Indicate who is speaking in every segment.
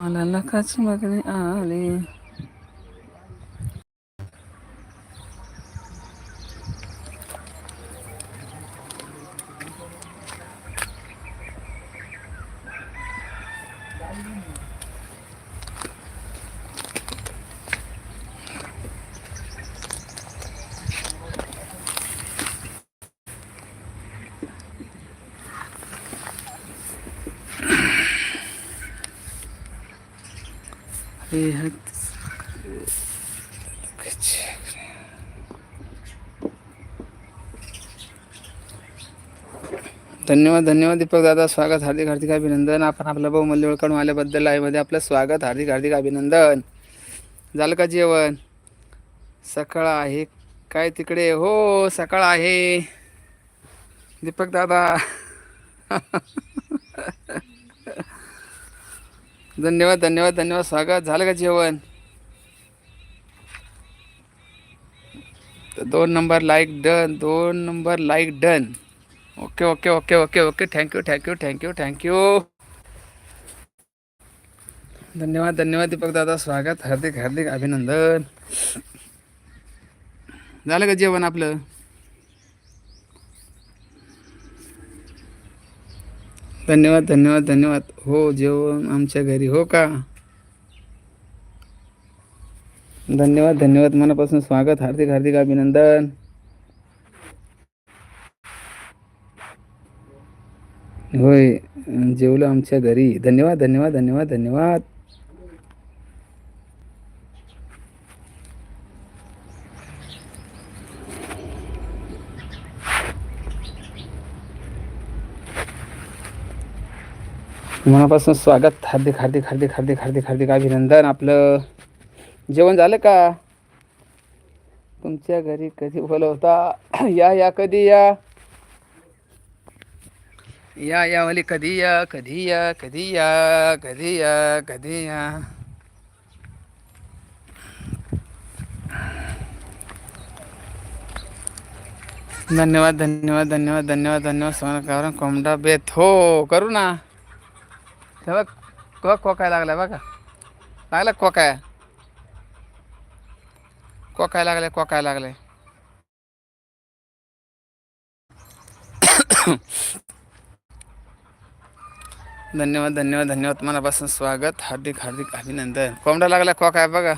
Speaker 1: मला नखाची मागणी आली हे धन्यवाद धन्यवाद दीपक दादा. स्वागत हार्दिक हार्दिक अभिनंदन. आपण आपला भाऊ मल्ली ओळखून आल्याबद्दल आईमध्ये आपलं स्वागत हार्दिक हार्दिक अभिनंदन. झालं का जेवण? सकाळ आहे. काय तिकडे? हो सकाळ आहे. दीपक दादा. धन्यवाद धन्यवाद धन्यवाद. स्वागत. झालं का जेवण? दोन नंबर लाईक डन दोन number like done okay okay okay okay okay thank you thank you thank you thank you धन्यवाद धन्यवाद दीपक दादा. स्वागत. हार्दिक हार्दिक अभिनंदन. झालं का जेवण आपलं? धन्यवाद धन्यवाद धन्यवाद. हो जेवण आमच्या घरी. हो का? धन्यवाद धन्यवाद. मनापासून स्वागत. हार्दिक हार्दिक अभिनंदन. होय जेवलं आमच्या घरी. धन्यवाद धन्यवाद धन्यवाद धन्यवाद. मनापासून स्वागत हार्दिक हार्दिक हार्दिक हार्दिक हार्दिक हार्दिक अभिनंदन. आपलं जेवण झालं का? तुमच्या घरी कधी बोलवता? या या कधी या? या या वाली कधी या कधी या कधी या कधी या कधी या? धन्यवाद धन्यवाद धन्यवाद धन्यवाद धन्यवाद सोना कारण कोंबडा बेत. हो करू ना. तेव्हा क कोकाय लागलाय बघा. लागला कोकाय कोकाय लागलाय कोकाय लागलाय. धन्यवाद धन्यवाद धन्यवाद. मनापासून स्वागत. हार्दिक हार्दिक अभिनंदन. कोंबडा लागला कोकाय बघा.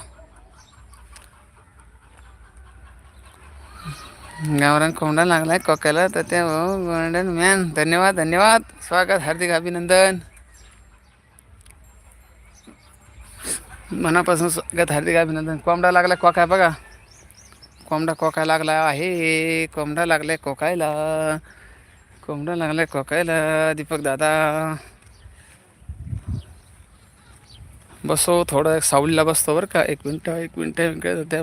Speaker 1: गावरान कोंबडा लागलाय कोकायला तर ते हो, गोल्डन मॅन धन्यवाद धन्यवाद. स्वागत हार्दिक अभिनंदन. मनापासून स्वागत हार्दिक अभिनंदन. कोंबडा लागला कोकाय बघा. कोंबडा कोकाय लागला आहे. कोंबडा लागलाय कोकायला. कोंबडा लागलाय कोकायला दीपक दादा. बसो थोडं एक सावलीला बसतो बरं का. एक मिनटं एक मिनटं त्या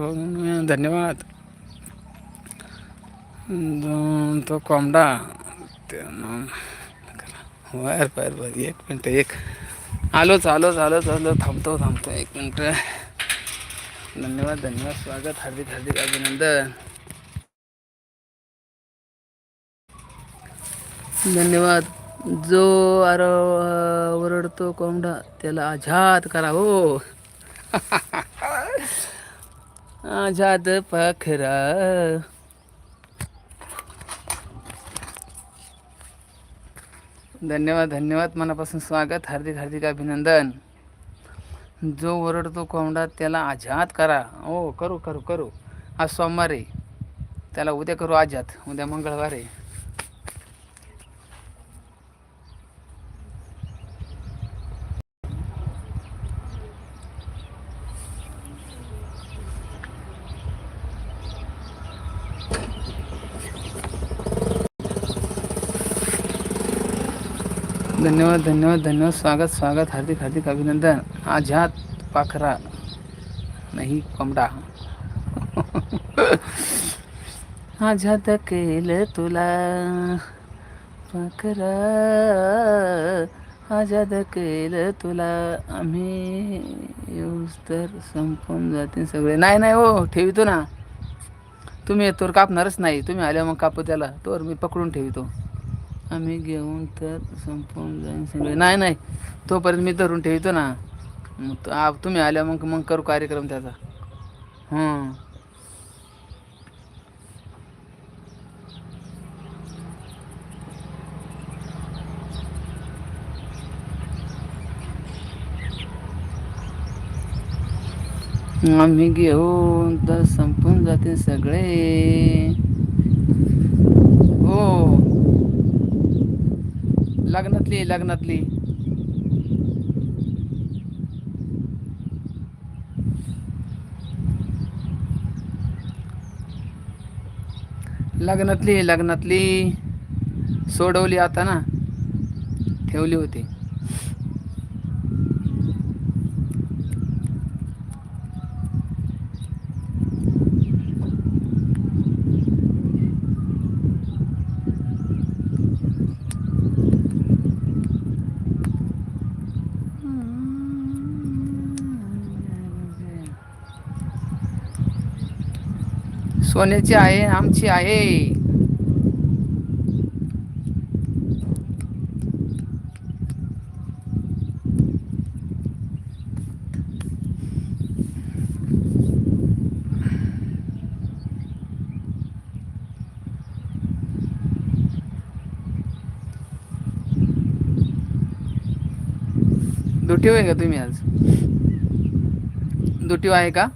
Speaker 1: धन्यवाद. तो कोंबडा. बर बर बर एक मिनटं एक. आलोच आलोच आलोच आलो थांबतो थांबतो. एक मिनटं. धन्यवाद धन्यवाद. स्वागत. हार्दिक हार्दिक अभिनंदन. धन्यवाद. जो आर ओरडतो कोंबडा त्याला आझाद करा हो. आझाद पाखरा. धन्यवाद धन्यवाद. मनापासून स्वागत. हार्दिक हार्दिक अभिनंदन. जो ओरडतो कोंबडा त्याला आझाद करा. हो करू करू करू. आज सोमवार आहे. त्याला उद्या करू आझाद. उद्या मंगळवार आहे. धन्यवाद धन्यवाद धन्यवाद स्वागत स्वागत हार्दिक हार्दिक अभिनंदन. आझाद पाखरा नाही कोंबडा. आझाद केलं तुला. पाखरा आझाद केलं तुला. आम्ही येऊस तर संपून जाते सगळे. नाही नाही हो ठेवितो ना. तुम्ही तोर कापणारच नाही. तुम्ही आल्या मग कापू त्याला. तोर मी पकडून ठेवितो. आम्ही घेऊन तर संपून जाईन नाही नाही. तोपर्यंत मी धरून ठेवतो ना. मग आ- तुम्ही आल्या मग मग करू कार्यक्रम त्याचा. हां. आम्ही घेऊन तर संपून जाते सगळे. हो. लग्नातली लग्नातली. लग्नातली लग्नातली. सोडवली आता ना. ठेवली होती. सोन्याची आहे? आमची आहे. दुटीव आहे का तुम्ही आज? दुटीव आहे का?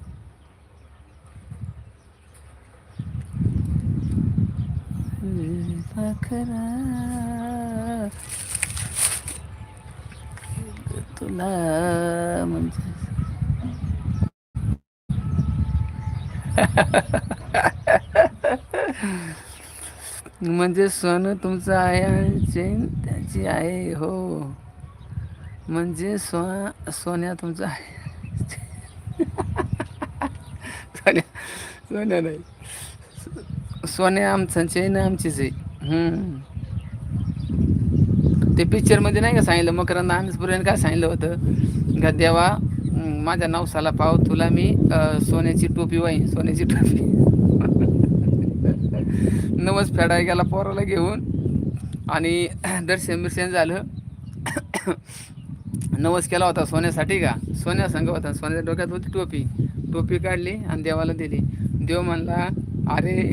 Speaker 1: खरा. तुला म्हणजे. म्हणजे सोनं तुमचं आहे आणि चेन त्याची आहे हो. म्हणजे सो सोन्या तुमचं आहे. सोन्या सोन्या नाही. सोन्या आमचं चेन आमचीच आहे. ते पिक्चरमध्ये नाही का सांगितलं मकरंद आनंदपुरेने काय सांगितलं होतं? का देवा माझ्या नवसाला पाव तुला मी सोन्याची टोपी वाईन सोन्याची टोपी. नवस फेडाय गेला पोराला घेऊन आणि दर्शन बिर्शन झालं. नवस केला होता सोन्यासाठी का? सोन्या संघ होता सोन्याच्या डोक्यात होती टोपी. टोपी काढली आणि देवाला दिली. देव म्हणला अरे.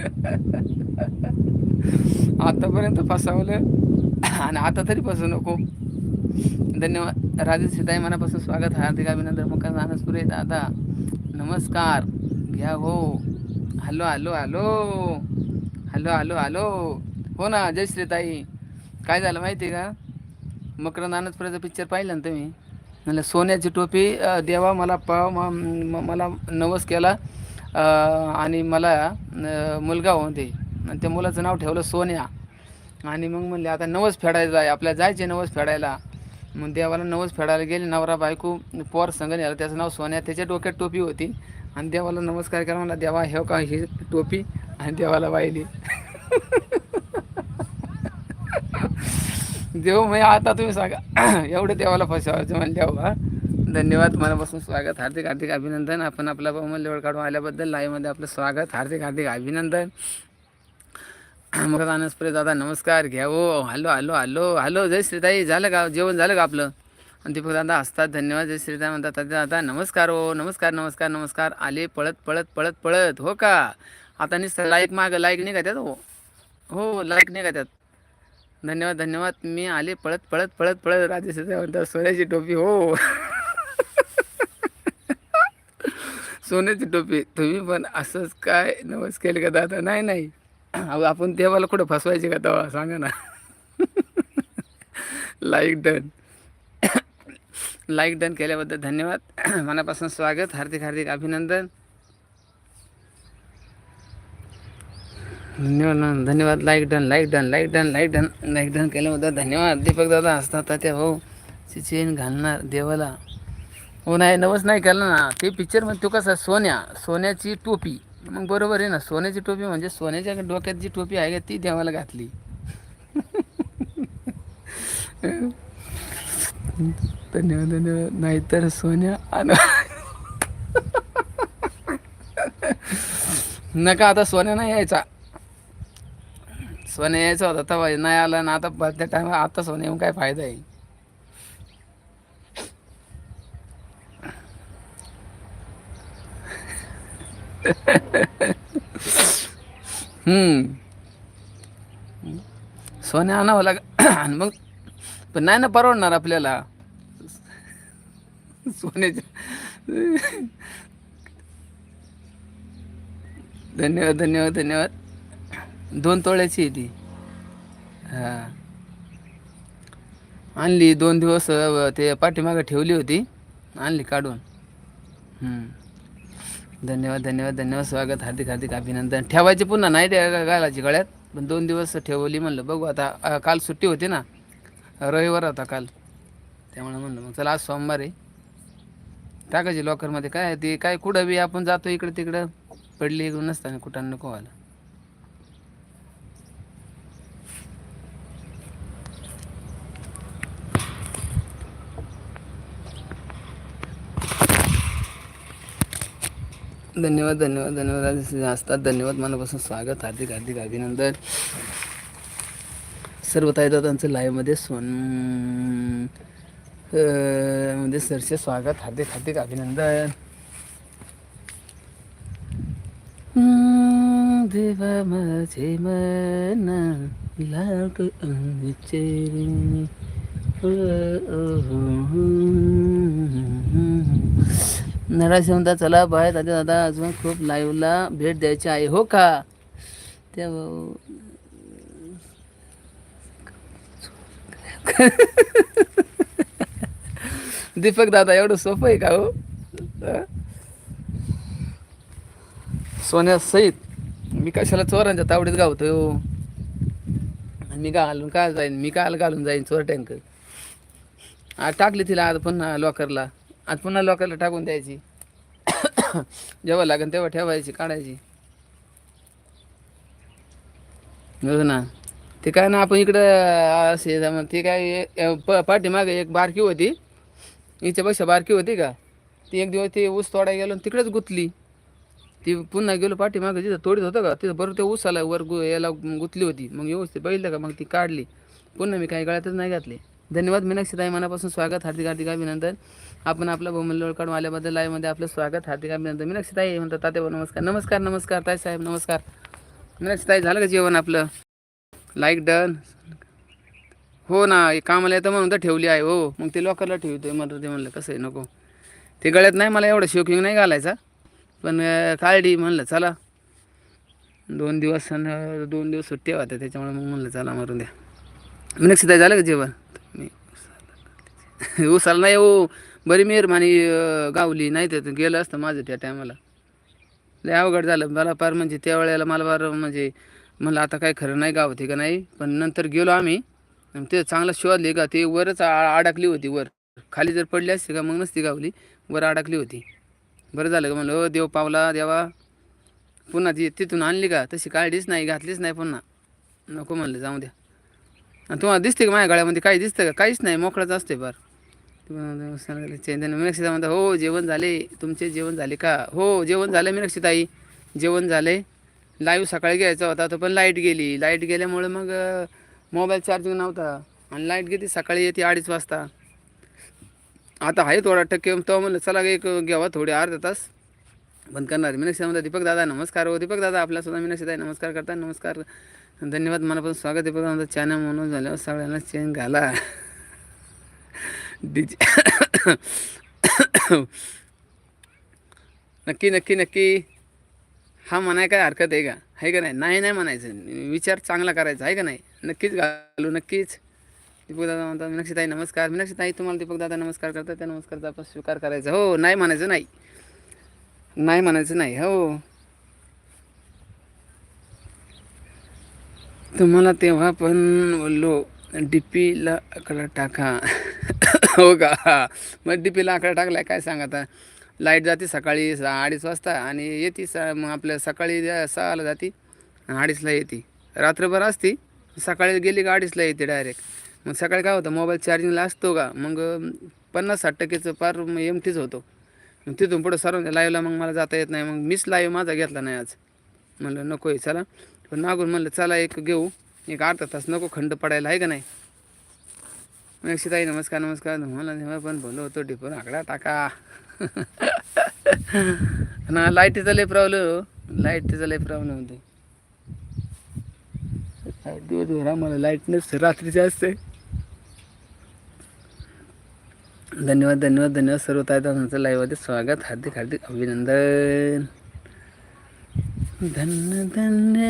Speaker 1: आतापर्यंत फसावलं. आणि आता तरी फसू नको. धन्यवाद. राजेश सीताई मनापासून स्वागत. हार्दिक अभिनंदन. मुखान आनसपुरे दादा नमस्कार. घ्या हो. Hello hello hello. Hello hello hello. हो ना जय श्रीताई. काय झालं माहिती आहे का? मकर आनंदपुराचा पिक्चर पाहिला ना तुम्ही? म्हणलं सोन्याची टोपी देवा मला पाव मला नवस केला आणि मला मुलगा मुलगा होते आणि त्या मुलाचं नाव ठेवलं सोन्या. आणि मग म्हणले आता नवस फेडायचं आहे आपल्याला जायचे नवस फेडायला. मग देवाला नवस फेडायला गेले नवरा बायको पोर संघ नेला त्याचं नाव सोन्या. त्याच्या डोक्यात टोपी होती. आणि देवाला नमस्कार करा म्हणला देवा हे का ही टोपी? आणि देवाला वाहिली. देव म्हणजे आता तुम्ही सांगा. एवढं देवाला फसवायचं म्हणजे देवा धन्यवाद मनापासून स्वागत. हार्दिक हार्दिक अभिनंदन. आपण आपला बहुमूल्य वेळ काढून आल्याबद्दल लाईव्हमध्ये आपलं स्वागत. हार्दिक हार्दिक अभिनंदन. मग अनस्प्रे दादा नमस्कार घ्या. हो, हो हॅलो हॅलो हॅलो हॅलो जय श्रीताई झालं का जेवण झालं का आपलं? आणि दीपक दादा असतात धन्यवाद जय श्रीताई म्हणतात दादा दादा नमस्कार हो नमस्कार नमस्कार नमस्कार आले पळत पळत पळत पळत हो का? आता नुसतं लाईक मागं लाईक नाही का त्यात हो. हो लाईक नाही का त्यात. धन्यवाद धन्यवाद मी आले पळत पळत पळत पळत राजेश म्हणतात सोन्याची टोपी हो. सोन्याची टोपी तुम्ही पण असंच काय नवस केले का दादा? नाही नाही. अहो आपण देवाला कुठं फसवायचे का तेव्हा? सांगा ना. लाईक डन लाईक डन केल्याबद्दल धन्यवाद. मनापासून स्वागत. हार्दिक हार्दिक अभिनंदन. धन्यवाद धन्यवाद. Like done like done like done like done like done केल्याबद्दल धन्यवाद. दीपक दादा असतात त्या हो ची चेन घालणार देवाला. हो नाही नवस नाही केलं ना. ते पिक्चरमध्ये तो कसा? सोन्या. सोन्याची टोपी. मग बरोबर आहे ना सोन्याची टोपी म्हणजे सोन्याच्या डोक्यात जी टोपी आहे का ती देवाला घातली. धन्यवाद धन्यवाद. नाहीतर सोन्या आण नका आता सोन्या नाही यायचा. सोन्या यायचा होता तेव्हा नाही आला ना आता बर्थडे टायमा आता सोन्या येऊन काय फायदा आहे? हम्म. सोने आणावं लाग आणि मग पण नाही ना परवडणार आपल्याला. सोन्याच्या धन्यवाद धन्यवाद धन्यवाद. दोन तोळ्याची आहे ती. हां. आणली दोन दिवस ते पाठीमागं ठेवली होती. आणली काढून. हम्म. धन्यवाद धन्यवाद धन्यवाद. स्वागत हार्दिक हार्दिक अभिनंदन. ठेवायची पुन्हा नाही घालायची गळ्यात. पण दोन दिवस ठेवली म्हणलं. बघू आता काल सुट्टी होती ना. रविवार होता काल. त्यामुळे म्हणलं मग चला आज सोमवार आहे. टाकायची लॉकरमध्ये काय ते काय कुठं बी आपण जातो इकडं तिकडं. पडली इकडून नसताना कुठं नको व्हायला. धन्यवाद धन्यवाद धन्यवाद असतात धन्यवाद मनापासून स्वागत हार्दिक हार्दिक अभिनंदन सर्व ताई दादांचं लाईव्हमध्ये सोन मध्ये सरचे स्वागत हार्दिक हार्दिक अभिनंदन देवा माझे मन लाग अंगचे नराश म्हणता चला बाहेर दादा दादा अजून खूप लाईव्हला भेट द्यायची आहे. हो का? त्या दीपक दादा एवढं सोपं आहे का हो? सोन्यासहित सोन्या सहित मी कशाला चोरांच्या तावडीत गावतो हो? मी घालून काय जाईन? मी काल घालून जाईन चोर टँक टाकली तिला आज पुन्हा लॉकरला आज पुन्हा लोकांना टाकून द्यायची. जेव्हा लागेल तेव्हा ठेवायची काढायची. बघ ना. ते काय ना आपण इकडं असे मग ते काय प पाठीमागे एक बारकी होती. हिच्यापेक्षा बारकी होती का? ती एक दिवस ती ऊस तोडायला गेलो आणि तिकडेच गुतली. ती पुन्हा गेलो पाठीमागे जिथं तोडीत होतं का तिथं बरोबर ऊस आलाय वर गु याला गुतली होती. मग व्यवस्थित बघितलं का? मग ती काढली. पुन्हा मी काही गळ्यातच नाही घातली. धन्यवाद. मीनाक्षीताई मनापासून स्वागत हार्दिक हार्दिक अभिनंदन. आपण आपलं बहुमूल्य काढून आल्याबद्दल लाईव्हमध्ये आपलं स्वागत हार्दिक अभिनंदन. मीनाक्षीताई म्हणतात तात्या नमस्कार. नमस्कार नमस्कार ताई साहेब नमस्कार. मीनाक्षीताई झालं का जेवण आपलं? लाईक डन हो ना कामाला येतं म्हणून तर ठेवली आहे हो. मग ते लोकांना ठेवतोय मला ते म्हणलं कसं आहे नको. ते गळ्यात नाही मला एवढं शोकिंग नाही घालायचा. पण काळडी म्हणलं चला. दोन दिवस दोन दिवस सुट्ट्या होत्या त्याच्यामुळे मग म्हणलं चला मारून द्या. मीनाक्षीताई झालं का जेवण? मी उसाला नाही हो. बरी मेहरबानी गावली नाही तर गेलं असतं माझं त्या टायमाला. लय अवघड झालं. मला फार म्हणजे त्या वेळेला मला फार म्हणजे म्हणलं आता काय खरं नाही गावते का नाही. पण नंतर गेलो आम्ही. ते चांगलं शोधले का ते वरच आ- अडकली होती वर. खाली जर पडली असते का मग नसती गावली. वर अडकली होती. बरं झालं का म्हणलं देव पावला देवा. पुन्हा ती तिथून आणली का तशी काढलीच नाही घातलीच नाही पुन्हा. नको म्हणलं जाऊ द्या. तुम्हाला दिसते का माझ्या गळ्यामध्ये? काही दिसतं का? काहीच नाही मोकळाच असते बर. चैतन्य मीनाक्षीता म्हणता हो जेवण झाले. तुमचे जेवण झाले का? हो जेवण झालं मीनाक्षीताई जेवण झाले. लाईव्ह सकाळी घ्यायचा होता तो पण लाइट गेली. लाइट गेल्यामुळे मग मोबाईल चार्जिंग नव्हता. आणि लाइट गेली सकाळी येते अडीच वाजता. आता आहे थोडा टक्के तो म्हणलं चला एक घ्यावा थोडे अर्धा तास. बंद करणार मीनाक्षी म्हणता दीपक दादा नमस्कार. हो दीपक दादा आपल्यासुद्धा मीनाक्षीताई नमस्कार करता नमस्कार. धन्यवाद मनापासून स्वागत आहे. बघा आमचा चॅनल म्हणून झाल्यावर सगळ्यांना चेन घाला. डीजे नक्की नक्की नक्की. हा म्हणाय काय हरकत आहे का? आहे का नाही? नाही नाही म्हणायचं. विचार चांगला करायचा आहे का नाही? नक्कीच घालू नक्कीच. दीपकदादा म्हणतात मीनाक्षीताई नमस्कार. मीनाक्षीताई तुम्हाला दीपकदादा नमस्कार करतात. त्या नमस्कारचा आपण स्वीकार करायचा. हो नाही म्हणायचं नाही. नाही म्हणायचं नाही. हो. तुम्हाला तेव्हा पण बोललो डी पीला आकडा टाका. हो का? मग डी पीला आकडा टाकला काय सांगा आता? लाइट जाते सकाळी सहा अडीच वाजता आणि येते स मग आपल्या सकाळी सहाला जाते अडीचला येते. रात्रभर असते सकाळी गेली का अडीचला येते डायरेक्ट मग सकाळी काय होतं मोबाईल चार्जिंगला असतो का? मग पन्नास साठ टक्केचं पार एम टीच होतो. मग तिथून पुढं सर्व लाईव्हला मग मला जाता येत नाही. मग मीच लाईव्ह माझा घेतला नाही आज. म्हणलं नको आहे चला. पण मागून म्हणलं चला एक घेऊ. एक अर्धा तास नको खंड पडायला आहे का नाही? ताई नमस्कार नमस्कार. मला पण बोललो होतो डिपून आकडा टाका. ना लाईटीचा लय प्रॉब्लेम हो. लाईटीचा लय प्रॉब्लेम होते दिवसभर आम्हाला लाइट नसते रात्रीचे असते. धन्यवाद धन्यवाद धन्यवाद. सर्व तायदांचं लाईव्हमध्ये स्वागत हार्दिक हार्दिक अभिनंदन. धन्य धन्य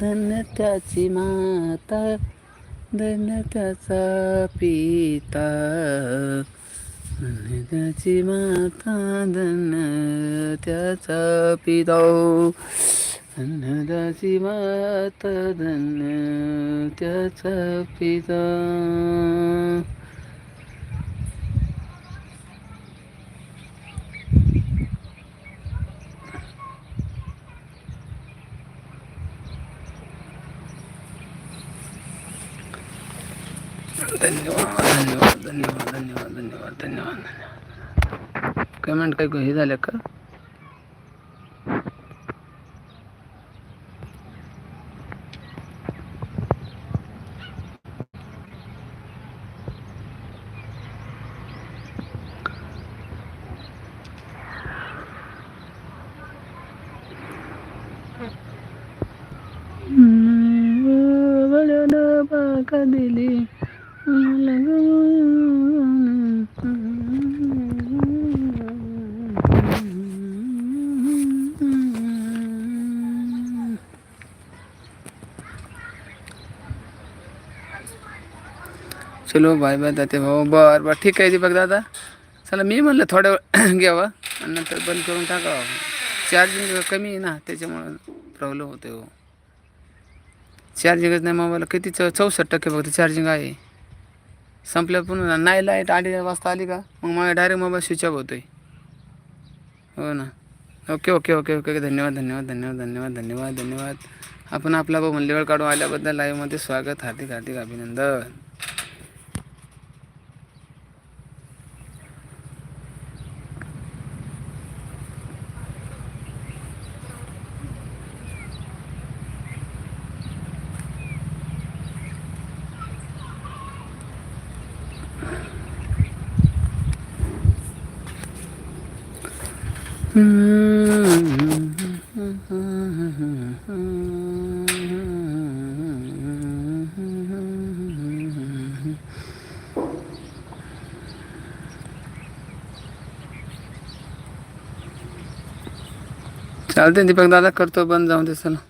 Speaker 1: धन्य त्याची माता धन्य त्याचा पिता. धन्य त्याची माता धन्य त्याचा पिता. धन्य त्याची माता धन्य त्याचा पिता. धन्यवाद. धन्यवाद धन्यवाद धन्यवाद धन्यवाद धन्यवाद धन्यवाद कमेंट काय हे झाल्या का बाका चलो बाय बाय दाते भाऊ. बर बर ठीक आहे दीपक दादा. चला मी म्हणलं थोड्या वेळ घ्यावा. आणि नंतर बंद करून टाकावं चार्जिंग कमी आहे ना त्याच्यामुळं प्रॉब्लेम होते हो चार्जिंगच नाही मोबाईल किती चौ चौसष्ट टक्के फक्त चार्जिंग आहे. संपल्या पुन्हा. नाही लाइट आली वाजता आली का? मग माझ्या डायरेक्ट मोबाईल स्विच ऑफ आहे हो ना. ओके ओके ओके ओके धन्यवाद धन्यवाद धन्यवाद धन्यवाद धन्यवाद धन्यवाद. आपण आपला भाऊ वेळ काढून आल्याबद्दल लाईव्हमध्ये स्वागत हार्दिक हार्दिक अभिनंदन. चालते दीपक दादा करतो बंद जाऊन दे चला.